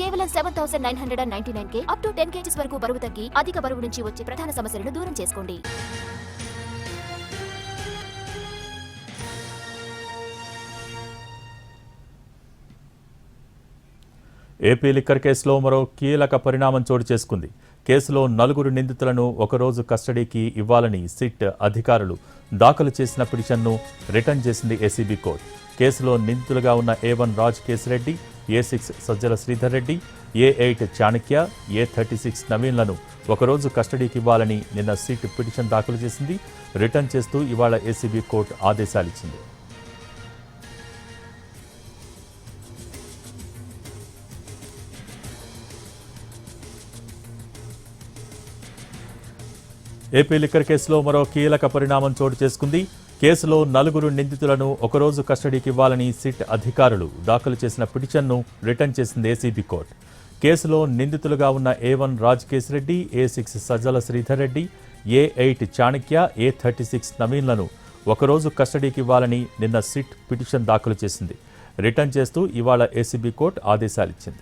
కేవలం seven thousand nine hundred and ninety nine K up to ten kgs వరకు బరువు తగ్గి అధిక బరువు నుంచి వచ్చే ప్రధాన సమస్యలను దూరం చేసుకోండి. ఏపీ లిక్కర్ కేసులో మరో కీలక పరిణామం చోటు చేసుకుంది. కేసులో నలుగురు నిందితులను ఒకరోజు కస్టడీకి ఇవ్వాలని సిట్ అధికారులు దాఖలు చేసిన పిటిషన్ను రిటర్న్ చేసింది ఏసీబీ కోర్టు. కేసులో నిందితులుగా ఉన్న A one Raj Kesireddy A six Sajjala Sridhar Reddy A eight Chanakya A thirty six నవీన్లను ఒకరోజు కస్టడీకి ఇవ్వాలని నిన్న సీట్ పిటిషన్ దాఖలు చేసింది. రిటర్న్ చేస్తూ ఇవాళ ఏసీబీ కోర్టు ఆదేశాలిచ్చింది. ఏపీ లిక్కర్ కేసులో మరో కీలక పరిణామం చోటు చేసుకుంది. కేసులో నలుగురు నిందితులను ఒకరోజు కస్టడీకి ఇవ్వాలని సిట్ అధికారులు దాఖలు చేసిన పిటిషన్ను రిటర్న్ చేసింది ఏసీబీ కోర్టు. కేసులో నిందితులుగా ఉన్న A one Raj A six Sajjala Sridhar Reddy A eight Chanakya A thirty six నవీన్లను ఒకరోజు కస్టడీకి ఇవ్వాలని నిన్న సిట్ పిటిషన్ దాఖలు చేసింది. రిటర్న్ చేస్తూ ఇవాళ ఏసీబీ కోర్టు ఆదేశాలిచ్చింది.